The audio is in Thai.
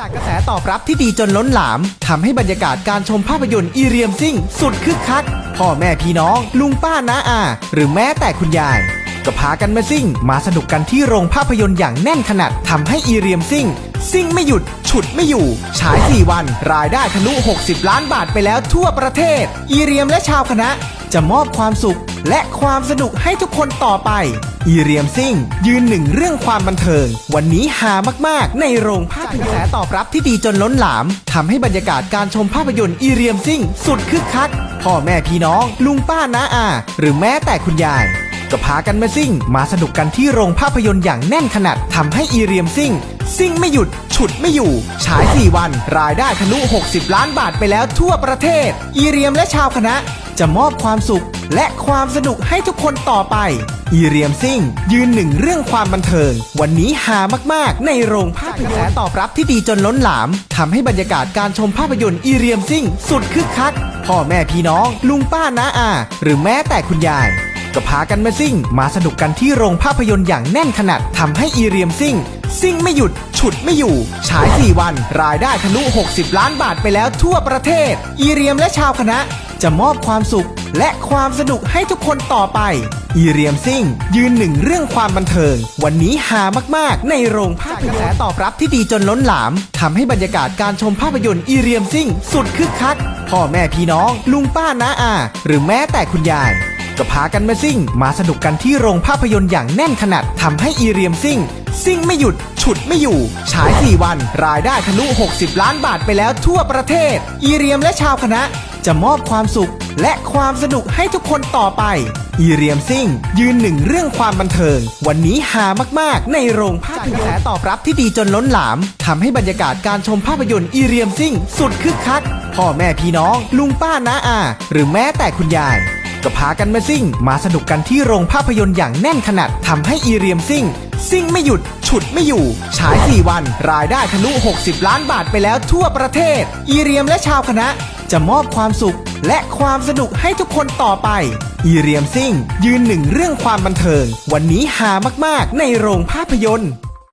จากกระแสตอบรับที่ดีจนล้นหลามทำให้บรรยากาศการชมภาพยนตร์อีเรียมซิ่ง สุดคึกคัก พ่อแม่พี่น้อง ลุงป้าน้าอา หรือแม้แต่คุณยาย ก็พากันมาซิ่ง มาสนุกกันที่โรงภาพยนตร์อย่างแน่นขนาดทำให้อีเรียมซิ่ง ซิ่งไม่หยุด ฉุดไม่อยู่ ฉาย 4 วัน รายได้ทะลุ 60 ล้านบาทไปแล้วทั่วประเทศ อีเรียมและชาวคณะ จะมอบความสุข และความสนุกให้ทุกคนต่อไป อีเรียมซิ่ง ยืนหนึ่งเรื่องความบันเทิง วันนี้หามากๆ ในโรงภาพยนตร์กระแสตอบรับที่ดีจนล้นหลามทำให้บรรยากาศการชมภาพยนตร์อีเรียมซิ่ง สุดคึกคัก พ่อแม่พี่น้อง ลุงป้าน้าอา หรือแม้แต่คุณยายก็พากันมาซิ่ง มาสนุกกันที่โรงภาพยนตร์อย่างแน่นขนาดทำให้อีเรียมซิ่ง ซิ่งไม่หยุด ฉุดไม่อยู่ ฉาย 4 วัน รายได้ทะลุ 60 ล้านบาทไปแล้วทั่วประเทศ อีเรียมและชาวคณะ จะมอบความสุขและความสนุกให้ทุกคนต่อไป อีเรียมซิ่ง ยืนหนึ่งเรื่องความบันเทิง วันนี้หามากๆ ในโรงภาพยนตร์กระแสตอบรับที่ดีจนล้นหลามทำให้บรรยากาศการชมภาพยนตร์อีเรียมซิ่ง สุดคึกคัก พ่อแม่พี่น้อง ลุงป้าน้าอา หรือแม้แต่คุณยายก็พากันมาซิ่ง มาสนุกกันที่โรงภาพยนตร์อย่างแน่นขนาดทำให้อีเรียมซิ่ง ซิ่งไม่หยุด ฉุดไม่อยู่ ฉาย 4 วัน รายได้ทะลุ 60 ล้านบาทไปแล้วทั่วประเทศ อีเรียมและชาวคณะ จะมอบความสุข และความสนุกให้ทุกคนต่อไป อีเรียมซิ่ง ยืนหนึ่งเรื่องความบันเทิง วันนี้หามากๆ ในโรงภาพยนตร์กระแสตอบรับที่ดีจนล้นหลามทำให้บรรยากาศการชมภาพยนตร์อีเรียมซิ่ง สุดคึกคัก พ่อแม่พี่น้อง ลุงป้าน้าอา หรือแม้แต่คุณยายก็พากันมาซิ่ง มาสนุกกันที่โรงภาพยนตร์อย่างแน่นขนาดทำให้อีเรียมซิ่ง ซิ่งไม่หยุด ฉุดไม่อยู่ ฉาย 4 วัน รายได้ทะลุ 60 ล้านบาทไปแล้วทั่วประเทศ อีเรียมและชาวคณะ จะมอบความสุข และความสนุกให้ทุกคนต่อไป อีเรียมซิ่ง ยืนหนึ่งเรื่องความบันเทิง วันนี้หามาก ๆ ในโรงภาพยนตร์กระแสตอบรับที่ดีจนล้นหลามทำให้บรรยากาศการชมภาพยนตร์อีเรียมซิ่ง สุดคึกคัก พ่อแม่พี่น้อง ลุงป้าน้าอา หรือแม้แต่คุณยายก็พากันมาซิ่ง มาสนุกกันที่โรงภาพยนตร์อย่างแน่นขนาดทำให้อีเรียมซิ่ง ซิ่งไม่หยุด ฉุดไม่อยู่ ฉาย 4 วัน รายได้ทะลุ 60 ล้านบาทไปแล้วทั่วประเทศ อีเรียมและชาวคณะ จะมอบความสุขและความสนุกให้ทุกคนต่อไป อีเรียมซิ่ง ยืนหนึ่งเรื่องความบันเทิง วันนี้หามากๆ ในโรงภาพยนตร์